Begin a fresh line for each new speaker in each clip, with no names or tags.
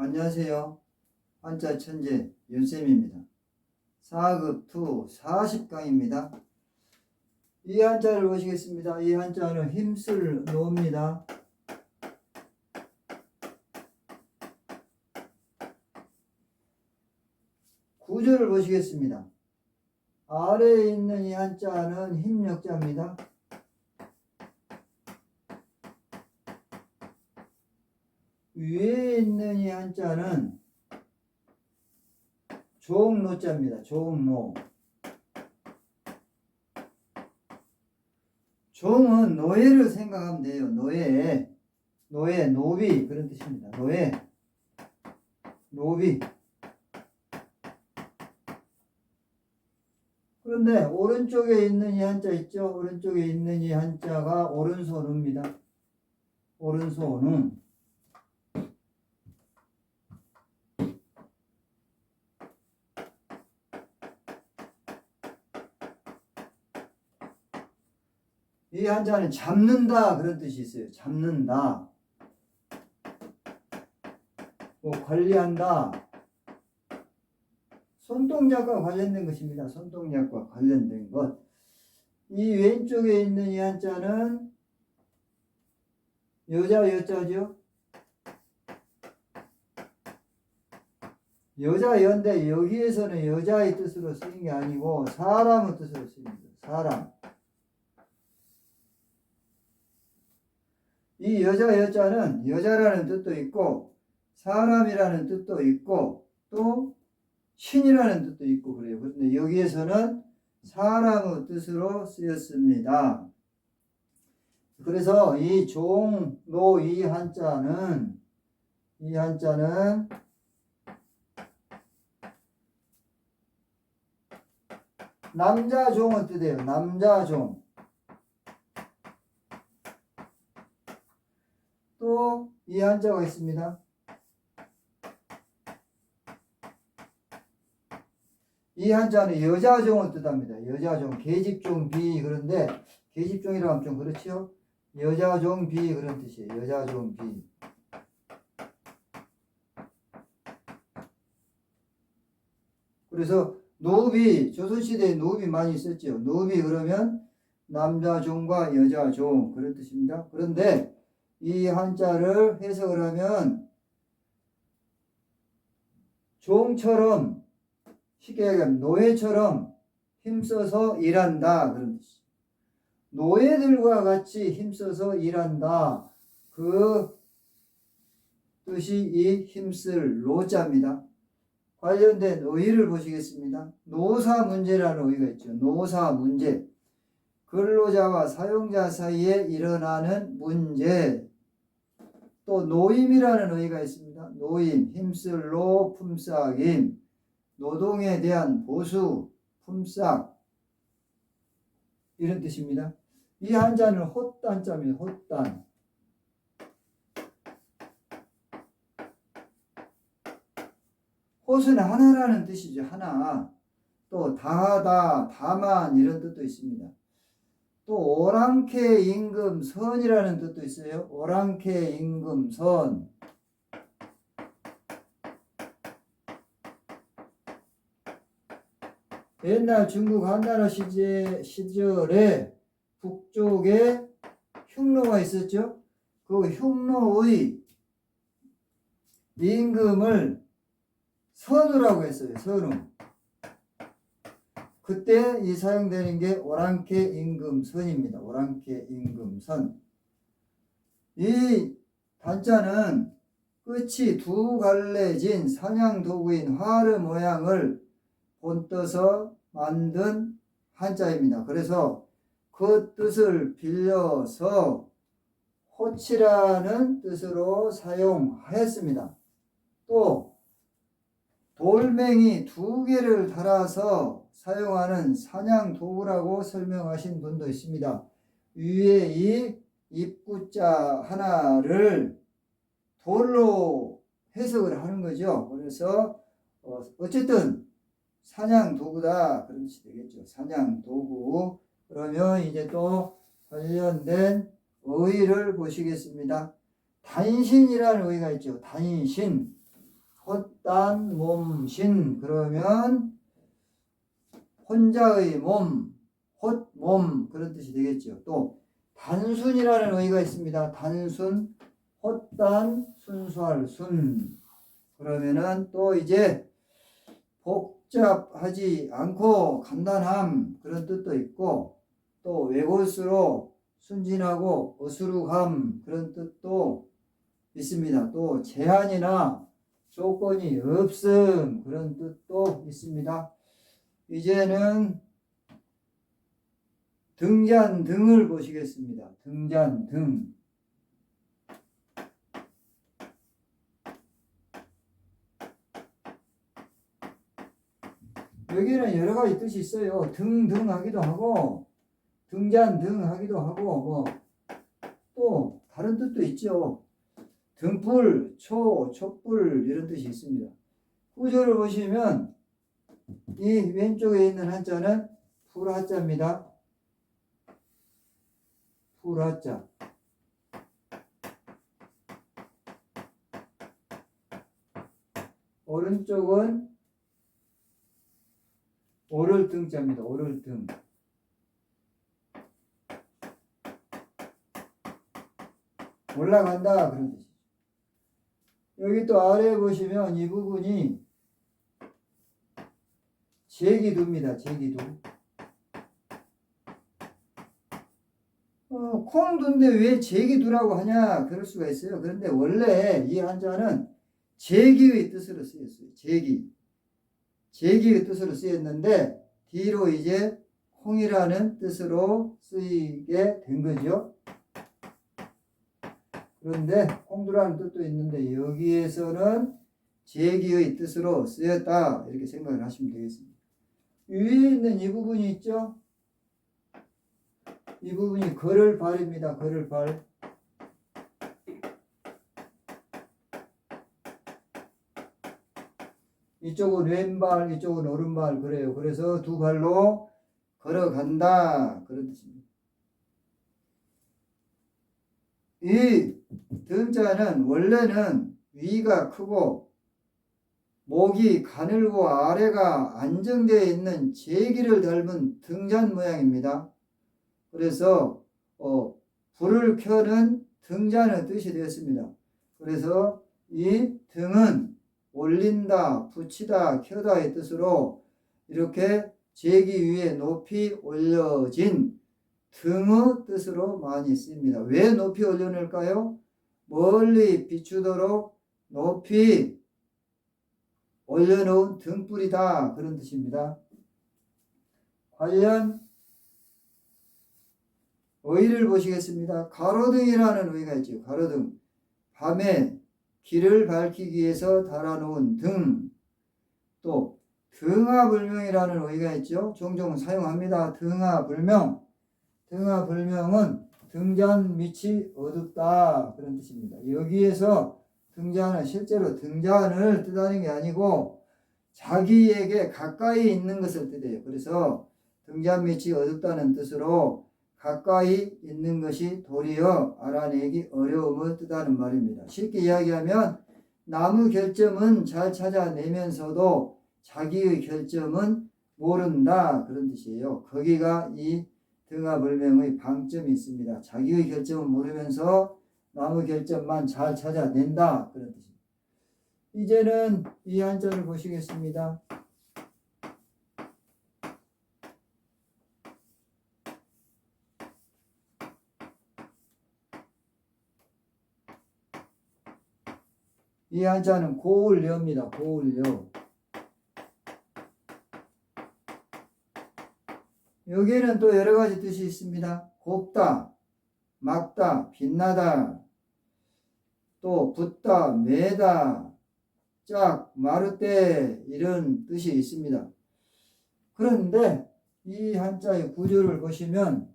안녕하세요. 한자 천재 윤쌤입니다. 4급 투 40강입니다. 이 한자를 보시겠습니다. 이 한자는 힘쓸 노입니다. 구조를 보시겠습니다. 아래에 있는 이 한자는 힘력자입니다. 위에 있는 이 한자는 종노자입니다. 종노. 종은 노예를 생각하면 돼요. 노예. 노예, 노비 그런 뜻입니다. 노예. 노비. 그런데 오른쪽에 있는 이 한자 있죠? 오른쪽에 있는 이 한자가 오른손우입니다. 오른손우. 이 한자는 잡는다 그런 뜻이 있어요. 잡는다. 뭐 관리한다. 손동작과 관련된 것입니다. 손동작과 관련된 것. 이 왼쪽에 있는 이 한자는 여자 여자죠. 여자 연데 여기에서는 여자의 뜻으로 쓰인 게 아니고 사람의 뜻으로 쓰입니다. 사람. 이 여자 여자는 여자라는 뜻도 있고 사람이라는 뜻도 있고 또 신이라는 뜻도 있고 그래요. 그런데 여기에서는 사람의 뜻으로 쓰였습니다. 그래서 이 종, 노, 이 한자는 이 한자는 남자 종은 뜻이에요. 남자 종. 또 이 한자가 있습니다. 이 한자는 여자종을 뜻합니다. 여자종, 계집종 비 그런데 계집종이라고 하면 좀 그렇지요. 여자종 비 그런 뜻이에요. 여자종 비. 그래서 노비 조선시대에 노비 많이 있었죠. 노비 그러면 남자종과 여자종 그런 뜻입니다. 그런데 이 한자를 해석을 하면 종처럼 쉽게 얘기하면 노예처럼 힘써서 일한다 그런 뜻이죠. 노예들과 같이 힘써서 일한다 그 뜻이 이 힘쓸 노자입니다. 관련된 의의를 보시겠습니다. 노사 문제라는 의의가 있죠. 노사 문제. 근로자와 사용자 사이에 일어나는 문제. 또 노임이라는 의의가 있습니다. 노임, 힘쓸 노, 품삯임. 노동에 대한 보수, 품삯 이런 뜻입니다. 이 한자는 헛단자입니다. 헛단. 헛은 하나라는 뜻이죠. 하나. 또 다하다, 다만 이런 뜻도 있습니다. 또 오랑캐 임금 선이라는 뜻도 있어요. 오랑캐 임금 선. 옛날 중국 한나라 시절에 북쪽에 흉노가 있었죠. 그 흉노의 임금을 선우라고 했어요. 선우. 그때 이 사용되는 게 오랑캐 임금선입니다. 오랑캐 임금선. 이 단자는 끝이 두 갈래진 사냥 도구인 화르 모양을 본떠서 만든 한자입니다. 그래서 그 뜻을 빌려서 호치라는 뜻으로 사용하였습니다. 또 돌멩이 두 개를 달아서 사용하는 사냥 도구라고 설명하신 분도 있습니다. 위에 이 입구자 하나를 돌로 해석을 하는 거죠. 그래서 어, 어쨌든 사냥 도구다 그런 뜻이 되겠죠. 사냥 도구. 그러면 이제 또 관련된 의의를 보시겠습니다. 단신이라는 의의가 있죠. 단신. 헛단 몸신 그러면 혼자의 몸, 헛 몸 그런 뜻이 되겠죠. 또 단순이라는 의의가 있습니다. 단순, 헛단, 순수할 순. 그러면은 또 이제 복잡하지 않고 간단함 그런 뜻도 있고 또 외골수로 순진하고 어수룩함 그런 뜻도 있습니다. 또 제한이나 조건이 없음 그런 뜻도 있습니다. 이제는 등잔 등을 보시겠습니다. 등잔 등. 여기는 여러 가지 뜻이 있어요. 등등 하기도 하고 등잔 등 하기도 하고 뭐 또 다른 뜻도 있죠. 등불, 초, 촛불 이런 뜻이 있습니다. 구조를 보시면 이 왼쪽에 있는 한자는 불하자입니다. 불하자. 오른쪽은 오를 등자입니다. 오를 등. 올라간다 그런 뜻이죠. 여기 또 아래 보시면 이 부분이 제기두입니다. 제기두. 어, 콩두인데 왜 제기두라고 하냐 그럴 수가 있어요. 그런데 원래 이 한자는 제기의 뜻으로 쓰였어요. 제기. 제기의 뜻으로 쓰였는데 뒤로 이제 콩이라는 뜻으로 쓰이게 된 거죠. 그런데 콩두라는 뜻도 있는데 여기에서는 제기의 뜻으로 쓰였다 이렇게 생각을 하시면 되겠습니다. 위에 있는 이 부분이 있죠? 이 부분이 걸을 발입니다. 걸을 발. 이쪽은 왼발, 이쪽은 오른발 그래요. 그래서 두 발로 걸어간다 그런 뜻입니다. 이 등자는 원래는 위가 크고 목이 가늘고 아래가 안정되어 있는 제기를 닮은 등잔 모양입니다. 그래서 어, 불을 켜는 등잔의 뜻이 되었습니다. 그래서 이 등은 올린다, 붙이다, 켜다의 뜻으로 이렇게 제기 위에 높이 올려진 등의 뜻으로 많이 쓰입니다. 왜 높이 올려놓을까요? 멀리 비추도록 높이 올려놓은 등불이다. 그런 뜻입니다. 관련 의를 보시겠습니다. 가로등이라는 의가 있죠. 가로등. 밤에 길을 밝히기 위해서 달아놓은 등. 또 등하불명이라는 의가 있죠. 종종 사용합니다. 등하불명. 등하불명은 등잔 밑이 어둡다 그런 뜻입니다. 여기에서 등잔은 실제로 등잔을 뜻하는 게 아니고 자기에게 가까이 있는 것을 뜻해요. 그래서 등잔 밑이 어둡다는 뜻으로 가까이 있는 것이 도리어 알아내기 어려움을 뜻하는 말입니다. 쉽게 이야기하면 나무 결점은 잘 찾아내면서도 자기의 결점은 모른다 그런 뜻이에요. 거기가 이 등하불명의 방점이 있습니다. 자기의 결점을 모르면서 나무 결점만 잘 찾아낸다 그런 뜻입니다. 이제는 이 한자를 보시겠습니다. 이 한자는 고을려입니다. 고을려. 여기에는 또 여러 가지 뜻이 있습니다. 곱다, 막다, 빛나다, 또 붙다, 매다, 짝, 마르때 이런 뜻이 있습니다. 그런데 이 한자의 구조를 보시면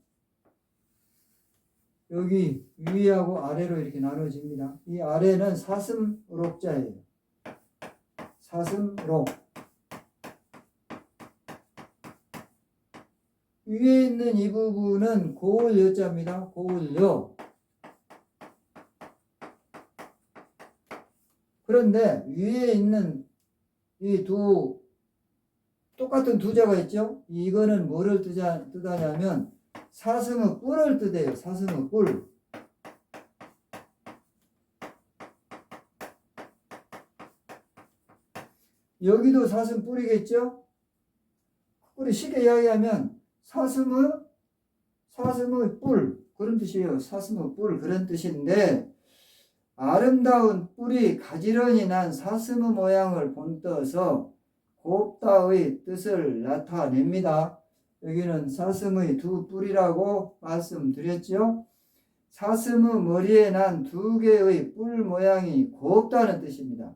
여기 위하고 아래로 이렇게 나눠집니다. 이 아래는 사슴록자예요. 사슴록. 위에 있는 이 부분은 고을여자입니다. 고을여. 그런데 위에 있는 이 두 똑같은 두 자가 있죠? 이거는 뭐를 뜻하, 뜻하냐면 사슴의 뿔을 뜻해요. 사슴의 뿔. 여기도 사슴 뿔이겠죠? 우리 쉽게 이야기하면 사슴의 사슴의 뿔 그런 뜻이에요. 사슴의 뿔 그런 뜻인데 아름다운 뿔이 가지런히 난 사슴의 모양을 본떠서 곱다의 뜻을 나타냅니다. 여기는 사슴의 두 뿔이라고 말씀드렸죠. 사슴의 머리에 난 두 개의 뿔 모양이 곱다는 뜻입니다.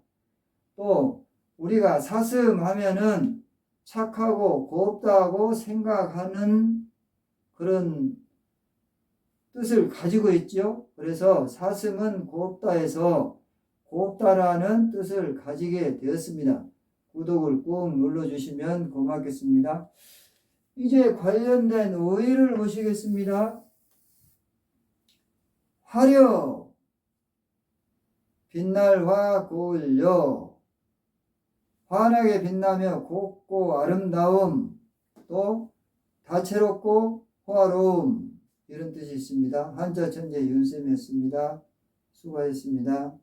또 우리가 사슴 하면은 착하고 곱다고 생각하는 그런 뜻을 가지고 있죠. 그래서 사슴은 곱다에서 곱다라는 뜻을 가지게 되었습니다. 구독을 꾹 눌러주시면 고맙겠습니다. 이제 관련된 어휘를 보시겠습니다. 화려, 빛날 화 고울려, 환하게 빛나며 곱고 아름다움, 또 다채롭고 호화로움 이런 뜻이 있습니다. 한자 천재 윤쌤이었습니다. 수고하셨습니다.